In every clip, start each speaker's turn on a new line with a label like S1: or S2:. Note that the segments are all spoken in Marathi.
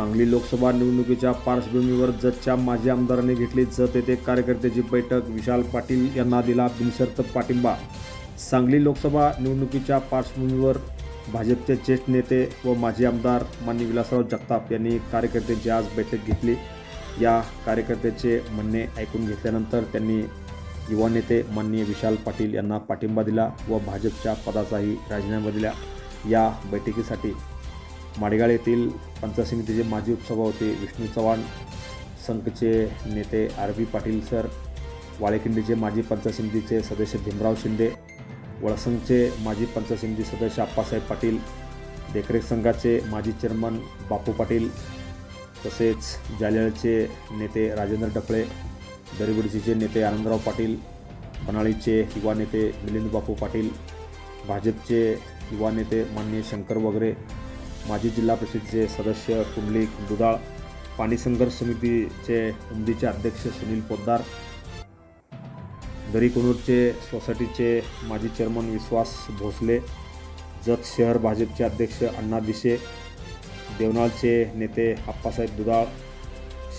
S1: सांगली लोकसभा निवडणुकीच्या पार्श्वभूमीवर जतच्या माजी आमदारांनी घेतली जत येथे कार्यकर्त्याची बैठक. विशाल पाटील यांना दिला बिनशर्त पाठिंबा. सांगली लोकसभा निवडणुकीच्या पार्श्वभूमीवर भाजपचे ज्येष्ठ नेते व माजी आमदार मान्य विलासराव जगताप यांनी कार्यकर्त्यांची आज बैठक घेतली. या कार्यकर्त्याचे म्हणणे ऐकून घेतल्यानंतर त्यांनी युवा नेते माननीय विशाल पाटील यांना पाठिंबा दिला व भाजपच्या पदाचाही राजीनामा दिला. या बैठकीसाठी माडेगाळ येथील पंचा समितीचे माजी उपसभापती विष्णू चव्हाण संघचे नेते आर बी पाटील सर वाळेकिंडीचे माजी पंचायत समितीचे सदस्य भीमराव शिंदे वळसंगचे माजी पंचायत समिती सदस्य आप्पासाहेब पाटील देखरेख संघाचे माजी चेअरमन बापू पाटील तसेच जालेळचे नेते राजेंद्र डफळे दरिबडसीचे नेते आनंदराव पाटील बनाळीचे युवा नेते मिलिंद बापू पाटील भाजपचे युवा नेते माननीय शंकर वगैरे माजी जिल्हा परिषदेचे सदस्य कुंडलिक दुधाळ पाणी संघर्ष समितीचे उमदीचे अध्यक्ष सुनील पोद्दार दरीकोनूरचे सोसायटीचे माजी चेअरमन विश्वास भोसले जत शहर भाजपचे अध्यक्ष अण्णा दिशे देवनाळचे नेते आप्पासाहेब दुधाळ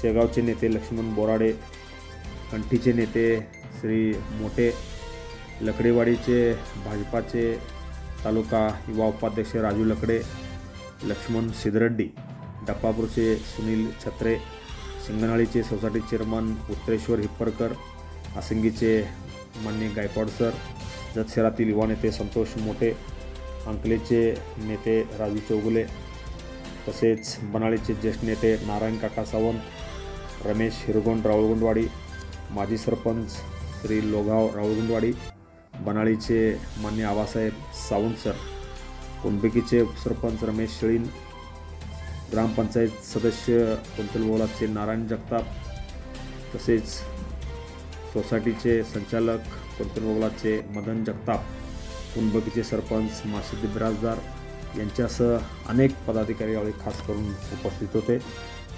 S1: शेगावचे नेते लक्ष्मण बोराडे कंठीचे नेते श्री मोठे लकडेवाडीचे भाजपाचे तालुका युवा उपाध्यक्ष राजू लकडे लक्ष्मण सिद्धरेड्डी डप्पापूरचे सुनील छत्रे शिंगणाळीचे सोसायटी चेअरमन उत्तरेश्वर हिप्परकर आसंगीचे मान्य गायकवाड सर जत शहरातील युवा नेते संतोष मोठे अंकलेचे नेते राजू चौगुले तसेच बनाळीचे ज्येष्ठ नेते नारायण काका सावंत रमेश हिरगोंड रावळगुंडवाडी माजी सरपंच श्री लोगाव रावळगुंडवाडी बनाळीचे मान्य आबासाहेब सावंत सर. कुंडबिकीचे उपसरपंच रमेश शेळीन ग्रामपंचायत सदस्य कुंतलबोलाचे नारायण जगताप तसेच सोसायटीचे संचालक कुंतलबोलाचे मदन जगताप कुंडबकीचे सरपंच माशिद बिराजदार यांच्यासह अनेक पदाधिकारी यावेळी खास करून उपस्थित होते.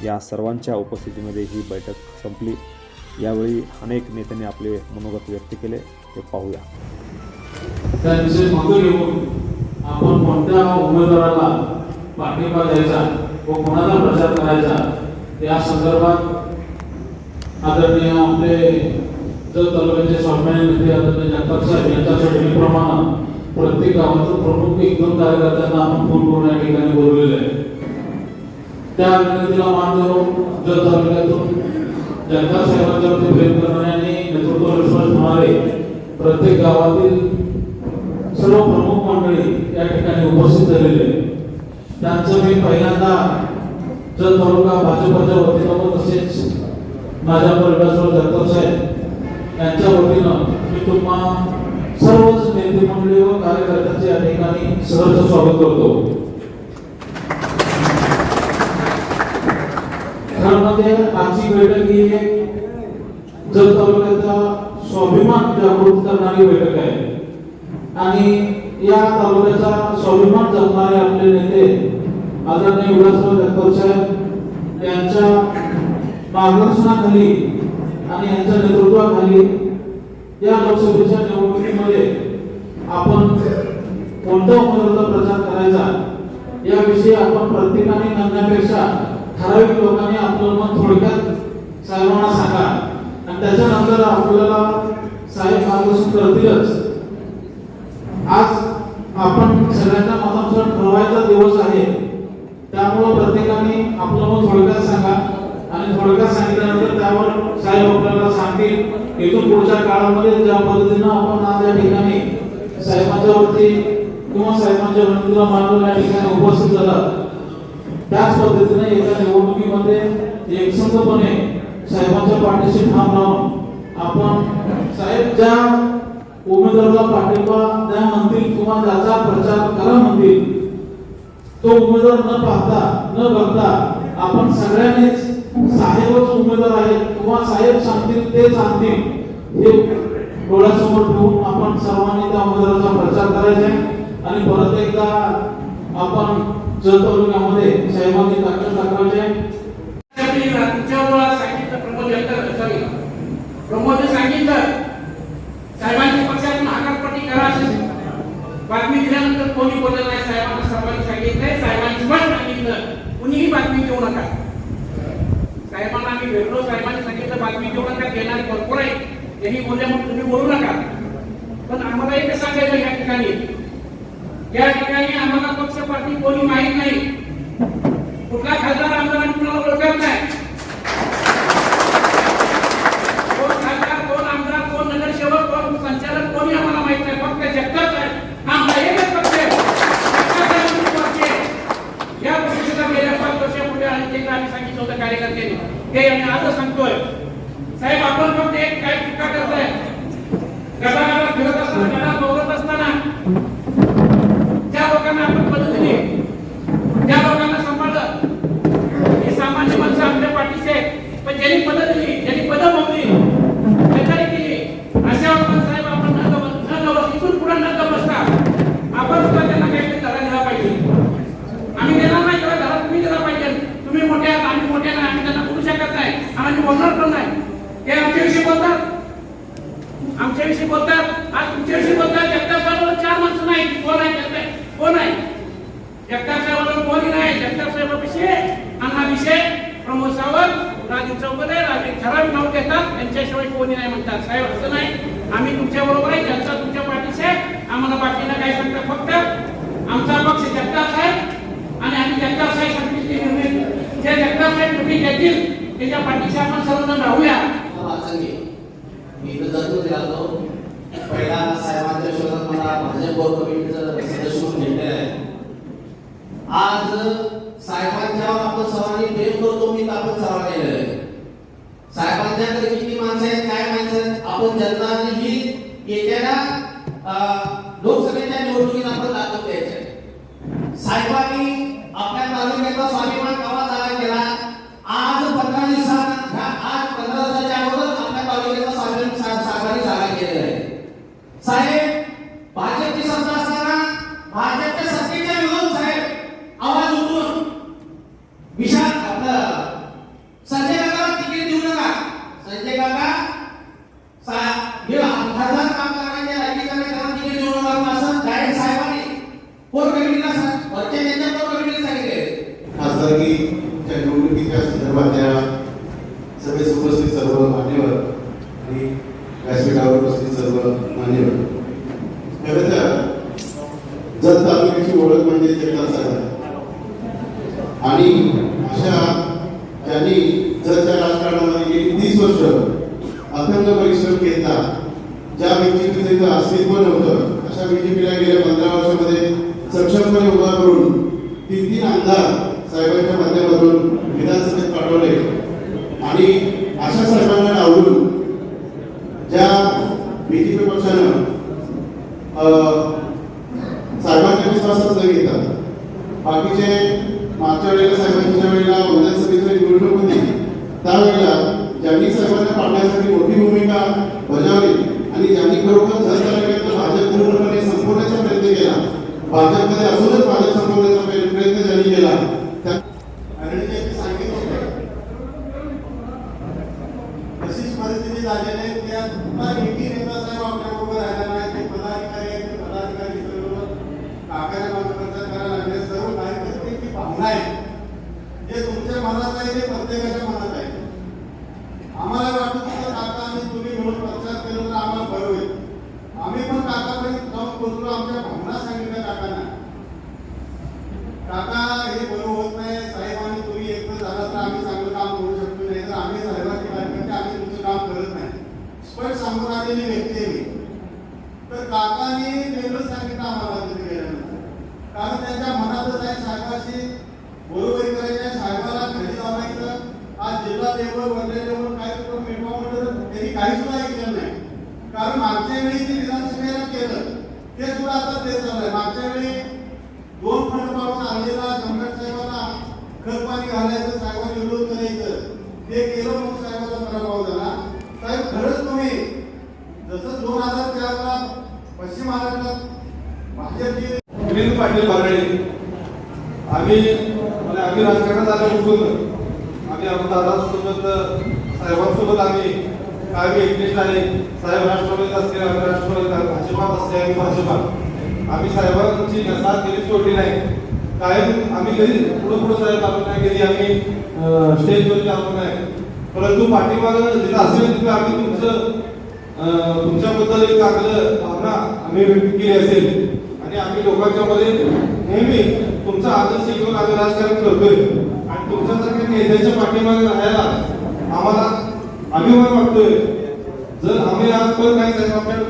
S1: या सर्वांच्या उपस्थितीमध्ये ही बैठक संपली. यावेळी अनेक नेत्यांनी आपले मनोगत व्यक्त केले. ते पाहूया.
S2: आपण कोणत्या उमेदवाराला पाठिंबा द्यायचा व कोणाला प्रचार करायचा या संदर्भात आदरणीय आपले जत तालुक्याचे सन्मान्य नेते आदरणीय जगताप साहेब यांच्या सूचनेप्रमाणे प्रत्येक गावाचं प्रमुख एक दोन कार्यकर्त्यांना आपण फोन करून या ठिकाणी बोलवलेलं आहे. त्या विनंतीला मान देऊन जर तालुक्यातून जगताप साहेबांच्यावरती प्रेम करणारे आणि नेतृत्व विश्वास होणारे प्रत्येक गावातील सर्व प्रमुख मंडळी या ठिकाणी उपस्थित झालेले त्यांचं मी पहिल्यांदा जर तालुका भाजपच्या वतीनं तसेच माझ्या परिवारासह जगताप साहेब यांच्या वतीनं मी तुम्हा सर्वच नेते मंडळी व कार्यकर्त्यांचे या ठिकाणी सहर्ष स्वागत करतो. खरं आजची बैठक ही एक जत तालुक्याचा स्वाभिमान जागृत करणारी बैठक आहे. आणि या तालुक्याचा स्वाभिमान जपणारे आपले नेते आदरणीय विलासराव जगताप साहेब यांच्या मार्गदर्शनाखाली आणि यांच्या नेतृत्वाखाली या लोकसभेच्या निवडणुकीमध्ये आपण कोणत्या उमेदवाराचा प्रचार करायचा याविषयी आपण प्रत्येकाने म्हणण्यापेक्षा ठराविक लोकांनी आपलं मत थोडक्यात साहेबांना सांगा. आणि त्याच्यानंतर आपल्याला साहेब मार्गदर्शन करतीलच आज सगळ्यांना माझा मतानुसार ठरवायचा दिवस आहे. त्यामुळं प्रत्येकाने आपलं मग थोडक्यात सांगा. आणि थोडक्यात सांगितल्यानंतर त्यावर साहेब आपल्याला सांगतील. इथून पुढच्या काळामध्ये ज्या पद्धतीनं आपण आज या ठिकाणी साहेबांच्या वरती किंवा साहेबांच्या विनंतीला मानून या ठिकाणी उपस्थित झाला त्याच पद्धतीने एका निवडणुकीमध्ये एकसंधपणे साहेबांच्या पाठीशी ठाम राहून आपण साहेब ज्या उमेदवाराला पाठिंबा द्या म्हणतील किंवा त्याचा प्रचार करा म्हणतील. तो उमेदवार न पाहता न बघता आपण सगळ्यांनीच साहेबच उमेदवार आहेत किंवा साहेब सांगतील ते सांगतील हे डोळ्यासमोर ठेवून आपण सर्वांनी त्या उमेदवाराचा प्रचार करायचा आहे. आणि परत एकदा आपण जत तालुक्यामध्ये साहेबांची ताकद आहे
S3: तुमच्यावर सांगितलं प्रमोद यांचं सॉरी प्रमोद सांगितलं साहेबांची पक्षातून आकाशपट्टी करा अशी बातमी दिल्यानंतर कोणी बोललं नाही साहेबांना सर्वांनी सांगितलंय साहेबांनी स्पष्ट सांगितलं कुणीही बातमी देऊ नका साहेबांना आम्ही भेटलो साहेबांनी सांगितलं बातमी भरपूर आहे. त्यांनी बोलल्या म्हणून तुम्ही बोलू नका. पण आम्हाला एक सांगायचं या ठिकाणी. या ठिकाणी आम्हाला पक्ष पार्टी कोणी माहीत नाही. कुठला खासदार आमदार कुणाला ओळखत नाही. कोण खासदार कोण आमदार कोण नगरसेवक कोण संचालक कोणी आम्हाला माहीत नाही. फक्त जगताच आहे. आमचा एकच पक्ष या पक्षाला गेल्या पाच वर्षापूर्वी आणि ते आम्ही सांगितलं होतं कार्यकर्त्यांनी. ते आम्ही आज सांगतोय. साहेब आपण फक्त एक काय टीका करताय. गटाला फिरत असताना गदा बघत असताना ज्या लोकांना आपण मदत दिली ज्या लोकांना सांभाळलं हे सामान्य माणसं आपल्या पाठीचे आहेत. पण ज्यांनी पदं दिली ज्यांनी पदं मागली बेकारी केली अशा लोकांना साहेब आपण न गम- न गवस इथून पुढे न गमसता आपण सुद्धा त्यांना काहीतरी धडा दिला पाहिजे आम्ही देणार नाही तेव्हा धडा तुम्ही दिला पाहिजे तुम्ही मोठे आहात आम्ही मोठे नाही आम्ही त्यांना बोलू शकत नाही आणि आम्ही बोलणार पण नाही ते आमच्याविषयी बोलतात तुमच्याविषयी बोलतात. आज तुमच्याविषयी बोलतात. जगताप साहेबांना चार माणसं नाही कोण आहे जगताप कोण आहे? जगताप साहेबांना कोणी नाही. जगताप साहेबाविषयी अण्णा विषय प्रमोद सावंत राजू चौगुले राजे ठराविक नाव देतात त्यांच्याशिवाय कोणी नाही म्हणतात. साहेब असं नाही. आम्ही तुमच्या बरोबर आहे. जनता तुमच्या पाठीशी आहे. आम्हाला बाकीला काय सांगतात फक्त? आमचा पक्ष जगताप साहेब आणि आम्ही जगताप साहेब सांगतील ते निर्णय जे जगताप साहेब तुम्ही घेतील त्याच्या पाठीशी आपण सर्वजण राहूया.
S4: मी इथं जतून राहतो पहिला साहेबांच्या शोधात मला भाजप कोर कमिटीचं सदस्य म्हणून घेतले आहे. आज साहेबांच्यावर आपण सर्वांनी प्रेम करतो मी तर आपण सर्वांना केलेलं आहे. साहेबांच्याकडे किती माणसं आहेत काय माणसं आहेत? आपण जनता ही येणाऱ्या लोकसभेच्या निवडणुकीत आपण दाखवून द्यायचं आहे. साहेबांनी आपल्या तालुक्याचा स्वाभिमान कवा जागा केला आज पंधरा दिवसात ह्या- आज पंधरा दिवसाच्या अगोदर आपल्या तालुक्याचा स्वाभिमान सा- साहेबांनी जागा केलेला आहे साहेब भाजपची सत्ता असताना भाजपच्या सत्तेच्या विरोध साहेब आवाज उठून विशाल आपलं संजय काकाला तिकीट देऊ नका संजय काका सा- हे खासदार काम करण्याच्या लायकीचं नाही त्याला तिकीट देऊ नका म्हणून असं डायरेक्ट साहेबांनी कोर कमिटीला सांग वरच्या नेत्या कोर कमिटीला सांगितले
S5: खासदारकीच्या निवडणुकीच्या संदर्भातल्या सभेस उपस्थित सर्व मान्यवर आणि व्यासपीठावर उपस्थित सर्व मान्यवर खरं तर जत तालुक्याची ओळख म्हणजे जगताप साहेब? आणि अशा ज्यांनी जतच्या राजकारणामध्ये गेली तीस वर्ष अखंड परिश्रम केला ज्या बीजेपीचं इथं अस्तित्व नव्हतं अशा बीजेपीला गेल्या पंधरा वर्षामध्ये सक्षमपणे उभा करून तीन तीन आमदार साहेबांच्या माध्यमातून विधानसभेत पाठवले. आणि अशा साहेबांना डावलून ज्या बीजेपी पक्षानं साहेबांच्या विश्वासात न येतात बाकीचे मागच्या वेळेला साहेबांच्या वेळेला विधानसभेची निवडणूक होती त्यावेळेला ज्यांनी साहेबांना पाडण्यासाठी मोठी भूमिका बजावली आणि ज्यांनी खरोखर जर तालुक्यातलं भाजप पूर्णपणे संपवण्याचा प्रयत्न केला भाजपमध्ये असूनच भाजप संपवण्याचा प्रयत्न ज्यांनी केला त्या तशीच परिस्थिती झालेली त्या पुन्हा एकही नेता साहेब आपल्याबरोबर राहिला नाही ते पदाधिकारी काकाच्या मार्गदर्शन करायला लागले? सर्व कार्यकर्त्यांची भावना आहे. जे तुमच्या मनात आहे ते प्रत्येकाच्या मनात आहे आम्हाला वाटत होतं काका आणि तुम्ही मिळून प्रचार केलं तर आम्हाला बरं होईल आम्ही पण काकापर्यंत जाऊन पोहोचलो आमच्या भावना सांगितल्या काकांना काका हे बरं होत नाही साहेब आणि तुम्ही एकत्र झाला तर आम्ही चांगलं काम करू शकतो नाही तर आम्ही साहेबांची कार्यकर्ते आम्ही तुमचं काम करत नाही स्पष्ट सांगून आलेली व्यक्ती आहे मी तर काकांनी वेगळंच सांगितलं आम्हाला तिथे गेल्यानंतर कारण त्यांच्या मनातच आहे साहेबाशी बरोबरी करायची आहे, साहेबाला खाली लावायचं आज आता तेच चालू आहे मागच्या वेळी दोन फंड पाहून आलेला जमनाथ साहेबांना खत पाणी घालायचं साहेबांनी विरोध करायचं. ते केलं म्हणून साहेबांचा पराभव झाला. साहेब खरंच तुम्ही जसं दोन हजार चारला पश्चिम महाराष्ट्रात भाजपची
S6: मिलिंद पाटील बागडे आम्ही म्हणजे आम्ही राजकारणात आल्यापासून आम्ही आमच्या दादासोबत साहेबांसोबत आम्ही काय एकनिष्ठ आहे. साहेब राष्ट्रवादीत असले आम्ही राष्ट्रवादीत भाजपात असले आम्ही भाजपात. आम्ही साहेबांची साथ कधी सोडली नाही. कायम आम्ही कधी पुढे पुढे साहेब दाखवत नाही कधी आम्ही स्टेजवर दाखवत नाही. परंतु पाठीमागं जिथं असेल तिथं आम्ही तुमचं तुमच्याबद्दल एक चांगलं भावना आम्ही व्यक्त केली असेल. आणि आम्ही लोकांच्या मध्ये नेहमी तुमचा आदर्श घेऊन आम्ही राजकारण करतोय. आणि तुमच्यासारख्या नेत्याच्या पाठीमागे राहायला आम्हाला अभिमान वाटतोय. जर आम्ही आजपर्यंत काही साहेब आपल्याकडे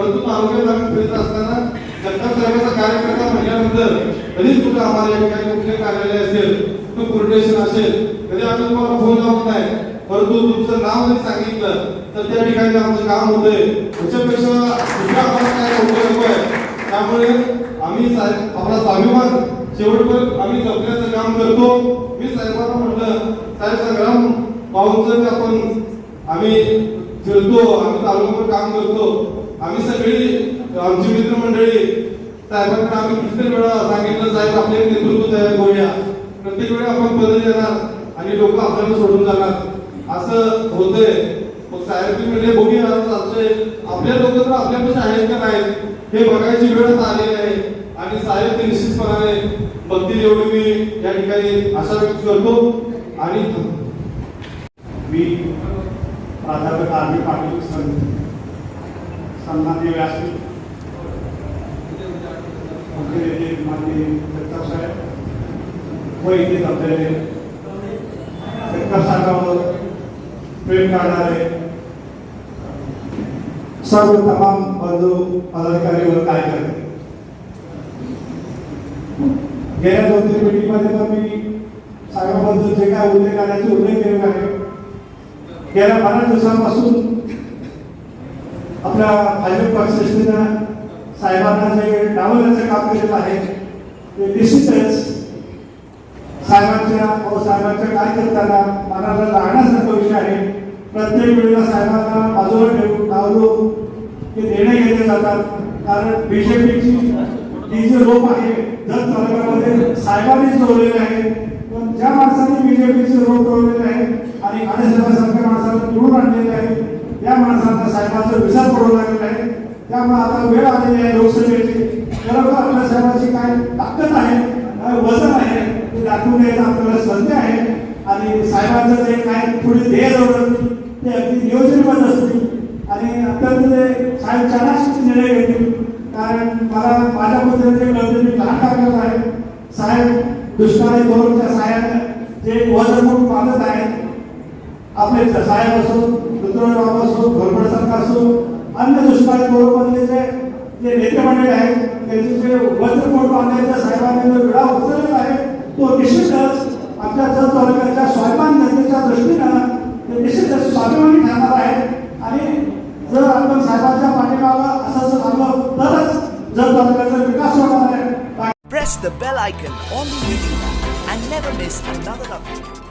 S6: परंतु तालुक्यात आम्ही फिरत असताना जगताप साहेबांचा कार्यकर्ता म्हटल्यानंतर कधीच कुठं आम्हाला या ठिकाणी कुठले कार्यालय असेल कुठं कोर्डिनेशन असेल कधी आम्ही तुम्हाला फोन लावत नाही. परंतु तुमचं नाव जरी सांगितलं तर त्या ठिकाणी आमचं काम होतंय. त्याच्यापेक्षा दुसरा आम्हाला काय उपयोग आहे. त्यामुळे आम्ही आपला स्वाभिमान शेवटपर्यंत आम्ही जपण्याचं काम करतो. मी साहेबांना म्हटलं साहेब संग्राम जर आपण आम्ही फिरतो आम्ही तालुक्यावर काम करतो. आम्ही सगळी आमची मित्रमंडळी साहेबांकडे आम्ही कितीतरी वेळा सांगितलं साहेब आपले नेतृत्व तयार करूया. प्रत्येक वेळी आपण बदल येणार आणि लोक आपल्याला सोडून जाणार. असं होतंय. मग साहेब म्हणजे बघूया चालतंय. आपल्या लोक तर आपल्यापेक्षा आहेत का नाहीत? हे बघायची वेळच आलेली आहे. आणि साहेब ते निश्चितपणाने बघतील एवढी मी या ठिकाणी आशा व्यक्त करतो. आणि
S7: मी प्राध्यापक आर पाटील सन्मान्य व्यासपीठ. मुख्य नेते माननीय जगताप साहेब. व इथे जमलेले जगताप साहेबांवर प्रेम करणारे सर्व तमाम बंधू पदाधिकारी व कार्यकर्ते गेल्या दोन तीन मिटिंगमध्ये पण मी साहेबांबद्दल जे काय उल्लेख करण्याचे उल्लेख केलेला आहे. गेल्या बारा दिवसांपासून आपल्या भाजप पक्षश्रेष्ठीनं साहेबांना जे डावलण्याचं काम केलेलं आहे ते निश्चितच साहेबांच्या व साहेबांच्या कार्यकर्त्यांना मनाला लागण्यासारखा विषय आहे. प्रत्येक वेळेला साहेबांना बाजूला ठेवून डावलो ते निर्णय घेतले जातात. कारण बीजेपीची ही जी रोप आहे जत तालुक्यामध्ये साहेबांनीच जोडलेले आहे पण ज्या माणसाने बीजेपीचे रोप रोवलेले आहे आणि सारख्या माणसाला निवडून आणलेले आहे या माणसांना साहेबांचा विसर पडू लागलेलं आहे त्यामुळे आता वेळ आलेली आहे लोकसभेची. खरोखर आपल्या साहेबांची काय ताकद आहे काय वजन आहे ते दाखवून द्यायचं आपल्याला संधी आहे. आणि साहेबांचं जे काय पुढे ध्येय जवळ ते अगदी नियोजनबद्ध असते आणि अत्यंत ते साहेब चाणाक्षी निर्णय घेतील कारण मला माझ्या पद्धतीने कळतं मी लहान कार्यक्रम आहे साहेब दुष्काळी धोरणच्या साह्याने जे वजन म्हणून मानत आहेत आपले साहेब असो ऋतुराज बाबा असो घोरपड सरकार असो अन्य दुष्काळी धोरणमधले जे जे नेते मंडळी आहेत त्यांचे जे वज्र पोट बांधण्याच्या साहेबांनी जो विडा उचललेला आहे तो निश्चितच आमच्या जत तालुक्याच्या स्वाभिमान जनतेच्या दृष्टीनं ते निश्चितच स्वाभिमानी ठरणार आहे आणि जर आपण साहेबांच्या पाठीमागं असंच जर तरच जत तालुक्याचा विकास होणार आहे
S8: Press the bell icon on the YouTube and never miss another update.